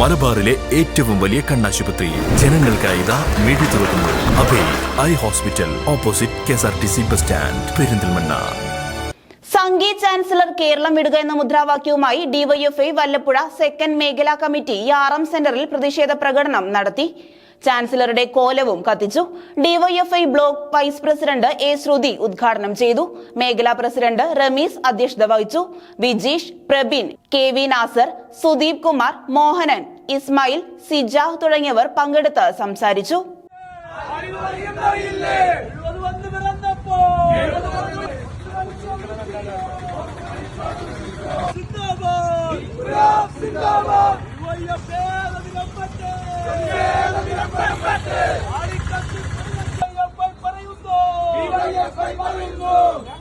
മലബാറിലെ ഏറ്റവും വലിയ കണ്ണാശുപത്രി. ജനങ്ങൾക്കായി ഇതാ മിഴി തുറക്കുന്നു. Abhay eye hospital opposite K S R T C bus stand Perinthalmanna. Sangeeth chancellor Keralam വിടുക എന്ന മുദ്രാവാക്യവുമായി ഡിവൈഎഫ്ഐ വല്ലപ്പുഴ സെക്കൻഡ് മേഖലാ കമ്മിറ്റി യാറം സെന്ററിൽ പ്രതിഷേധ പ്രകടനം നടത്തി. ചാൻസലറുടെ കോലവും കത്തിച്ചു. DYFI block vice president A Shruti ഉദ്ഘാടനം ചെയ്തു. മേഖലാ പ്രസിഡന്റ് റമീസ് അധ്യക്ഷത വഹിച്ചു. വിജീഷ് പ്രബീൻ കെ വി നാസർ സുദീപ് കുമാർ മോഹനൻ ഇസ്മായിൽ സിജ തുടങ്ങിയവർ പങ്കെടുത്ത് സംസാരിച്ചു. Hamburg!